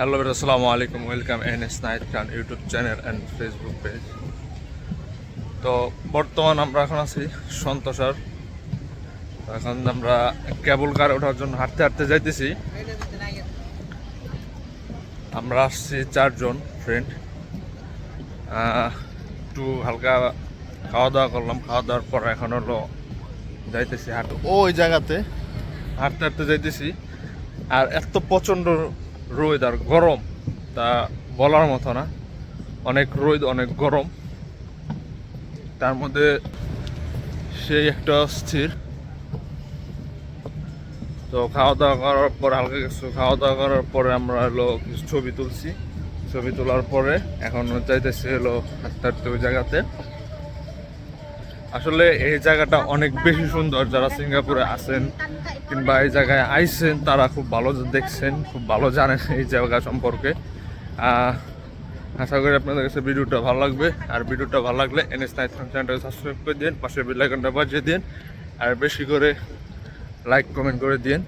Hello আসসালামু আলাইকুম welcome N S night Khan YouTube channel and Facebook page তো বর্তমান আমরা এখন আছি সন্তোষার। এখন আমরা কেবল কার ওঠার জন্য হাঁটতে হাঁটতে যাইতেছি। আমরা আসছি চারজন ফ্রেন্ড একটু হালকা খাওয়া দাওয়া করলাম। খাওয়া দাওয়ার পর এখন হলো যাইতেছি হাঁটতে ওই জায়গাতে। হাঁটতে হাঁটতে যাইতেছি। আর এত প্রচণ্ড রোদ আর গরম, তা বলার মতো না। অনেক রোদ, অনেক গরম। তার মধ্যে সেই একটা অস্থির। তো খাওয়া দাওয়া করার পর, হালকা কিছু খাওয়া দাওয়া করার পরে আমরা হলো কিছু ছবি তুলছি। ছবি তোলার পরে এখন চাইতেছি হলো হাঁটতে হাঁটতে ওই জায়গাতে। আসলে এই জায়গাটা অনেক বেশি সুন্দর। যারা সিঙ্গাপুরে আছেন কিংবা এই জায়গায় আইসেন তারা খুব ভালো দেখছেন, খুব ভালো জানেন এই জায়গা সম্পর্কে। আশা করি আপনাদের কাছে ভিডিওটা ভালো লাগবে। আর ভিডিওটা ভালো লাগলে এনএস নাইট চ্যানেলটাকে সাবস্ক্রাইব করে দিন, পাশে বেল আইকনটা বাজিয়ে দিন। আর বেশি করে লাইক কমেন্ট করে দিন।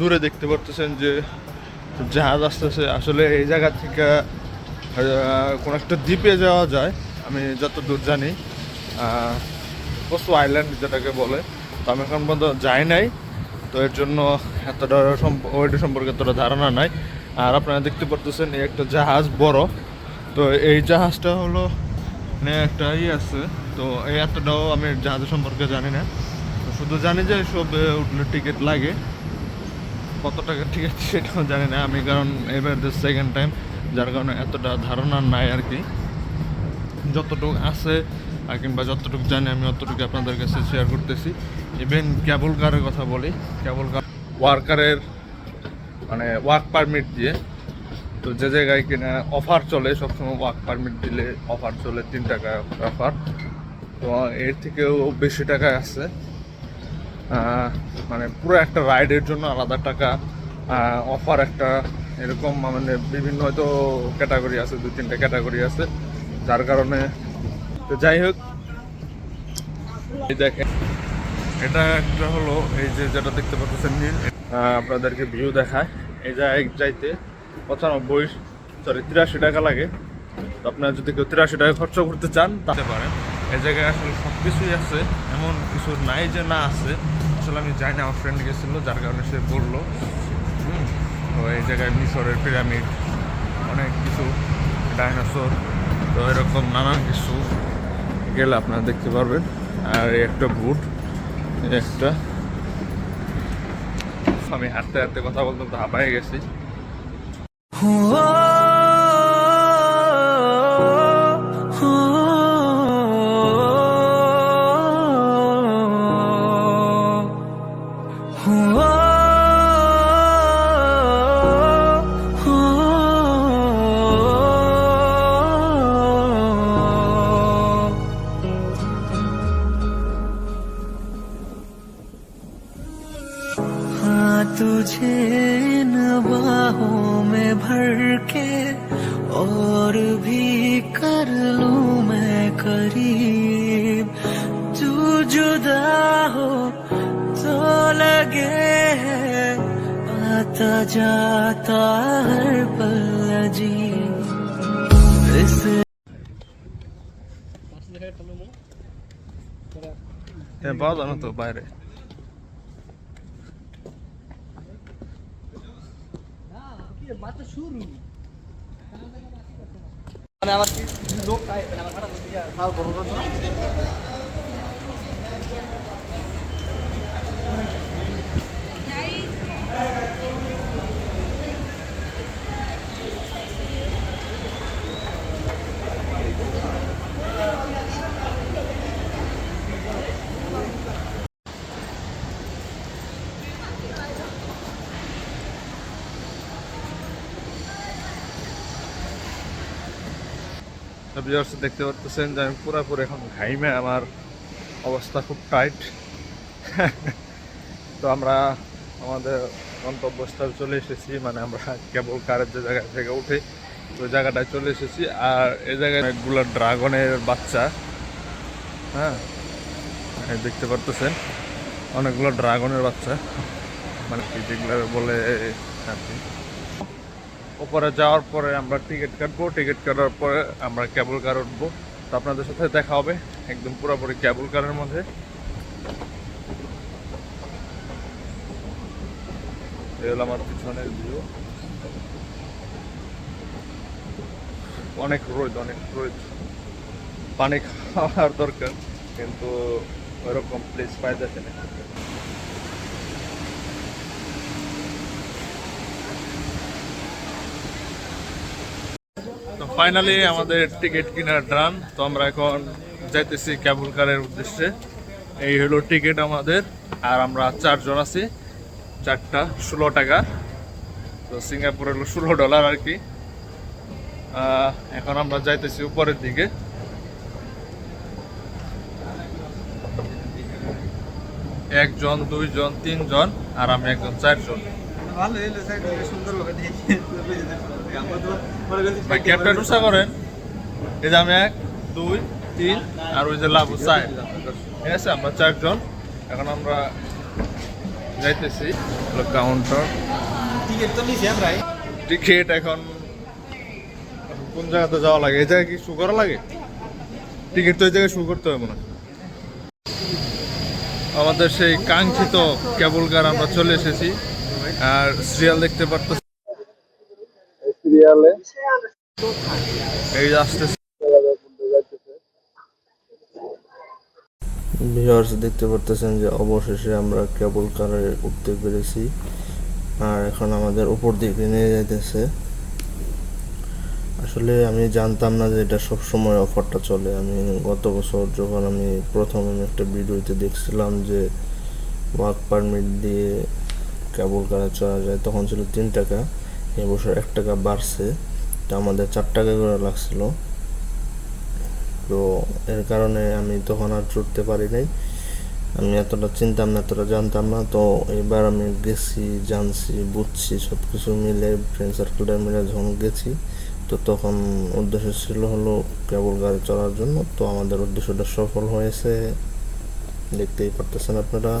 দূরে দেখতে পারতেছেন যে জাহাজ আসতেছে। আসলে এই জায়গা থেকে কোনো একটা দ্বীপে যাওয়া যায়, আমি যত দূর জানি পশু আইল্যান্ড যেটাকে বলে। তো আমি এখন পর্যন্ত যাই নাই, তো এর জন্য এতটা ওইটা সম্পর্কে এতটা ধারণা নাই। আর আপনারা দেখতে পারতেছেন, এই একটা জাহাজ বড়। তো এই জাহাজটা হলো মানে একটা ই আছে। তো এই এতটাও আমি জাহাজের সম্পর্কে জানি না। শুধু জানি যে সব উঠলে টিকিট লাগে। কত টাকা ঠিক আছে সেটাও জানি না। আমি কারণ এবার দ্য সেকেন্ড টাইম যার কারণে এতটা ধারণা নাই আর কি। যতটুকু আছে আর কিংবা যতটুকু জানি, আমি অতটুকু আপনাদের কাছে শেয়ার করতেছি। ইভেন কেবল কারের কথা বলি, কেবল কার ওয়ার্কারের মানে ওয়ার্ক পারমিট দিয়ে তো যে জায়গায় কিনা অফার চলে, সবসময় ওয়ার্ক পারমিট দিলে অফার চলে, তিন টাকা অফার তো এর থেকেও বেশি টাকায় আছে। মানে পুরো একটা রাইডের জন্য আলাদা টাকা অফার একটা, এরকম মানে বিভিন্ন হয়তো ক্যাটাগরি আছে দু তিনটা ক্যাটাগরি আছে, যার কারণে, তো যাই হোক, এই দেখেন, এটা একটা হলো এই যে যেটা দেখতে পাচ্ছেন নীল আপনাদেরকে ভিউ দেখায়, এই জায়গায় যাইতে পঁচানব্বই সরি তিরাশি টাকা লাগে, তো আপনারা যদি কেউ তিরাশি টাকা খরচ করতে চান তাতে পারেন। এই জায়গায় আসলে সব কিছুই আছে, এমন কিছু নাই যে না আছে। আসলে আমি যাই না, আমার ফ্রেন্ড গেছিল, যার কারণে সে বলল। তো এই জায়গায় মিশরের পিরামিড অনেক কিছু ডাইনোসর তো এরকম নানান কিছু গেলে আপনারা দেখতে পারবেন। আর একটা বুট একটা। আমি হাঁটতে হাঁটতে কথা বলতে তো হাঁপাই গেছি। तो लगे है आता जाता हर पल अजीब इस হ্যাঁ পাওয়া যায় না তো বাইরে দেখতে পাচ্ছেন যে আমি পুরোপুরি এখন ঘাইমে আমার অবস্থা খুব টাইট তো আমরা আমাদের গন্তব্যস্থল চলে এসেছি মানে আমরা কেবল কারের যে জায়গা থেকে উঠে ওই জায়গাটায় চলে এসেছি। আর এই জায়গায় অনেকগুলো ড্রাগনের বাচ্চা হ্যাঁ দেখতে পারতেছেন, অনেকগুলো ড্রাগনের বাচ্চা মানে যেগুলো বলে, আর কি। ওপরে যাওয়ার পরে আমরা টিকিট কাটবো, টিকিট কাটার পরে আমরা কেবল কার উঠবো। তো আপনাদের সাথে দেখা হবে একদম পুরোপুরি কেবল কারের মধ্যে। এই আমার পিছনের ভিউ অনেক রোদ অনেক রোদ। পানি খাওয়ার দরকার, কিন্তু ওইরকম প্লেস পাই যাচ্ছে তো ফাইনালি আমাদের টিকিট কেনার ডান তো আমরা এখন যাইতেছি কেবল কারের উদ্দেশ্যে। এই হলো টিকিট আমাদের, আর আমরা চারজন আছি। চারটা ষোলো টাকা। তো সিঙ্গাপুর হলো ষোলো ডলার আর কি। এখন আমরা যাইতেছি উপরের দিকে। একজন দুইজন তিনজন আর আমি একজন চারজন। ক্যাবটা টুসা করেন। এই যে আমি এক দুই তিন আর ওই যে লাভু চার। ঠিক আছে আমরা চারজন। এখন আমরা যাইতেছি কাউন্টার টিকিট তো নিছি আমরাই টিকিট এখন কোন জায়গাতে যাওয়া লাগে? এই জায়গায় কি শু করা লাগে? টিকিট তো এই জায়গায় শু করতে হবে মনে হয়। আমাদের সেই কাঙ্ক্ষিত কেবল কার আমরা চলে এসেছি। আর সিরিয়াল দেখতে পারতেছি সিরিয়ালে এই আসতেছে। ভিউয়ার্স দেখতে পারতেছেন যে অবশেষে আমরা কেবল কারে উঠতে পেরেছি। আর এখন আমাদের উপর দিকে নিয়ে যাইতেছে। আসলে আমি জানতাম না যে এটা সব সময় অফারটা চলে। আমি গত বছর যখন আমি প্রথম একটা ভিডিওতে দেখছিলাম যে ওয়ার্ক পারমিট দিয়ে কেবল কারে চলা যায়, তখন ছিল তিন টাকা। এবছর এক টাকা বাড়ছে। তা আমাদের চার টাকা করে লাগছিল। তো এর কারণে আমি তখন আর চড়তে পারি নাই। আমি এতটা চিনতাম না, এতটা জানতাম না। তো এবার আমি গেছি, জানছি, বুঝছি সব কিছু মিলে ফ্রেন্ড সার্কেলটা মিলে যখন গেছি, তো তখন উদ্দেশ্য ছিল হলো কেবল গাড়ি চলার জন্য। তো আমাদের উদ্দেশ্যটা সফল হয়েছে। দেখতেই পারতেছেন আপনারা।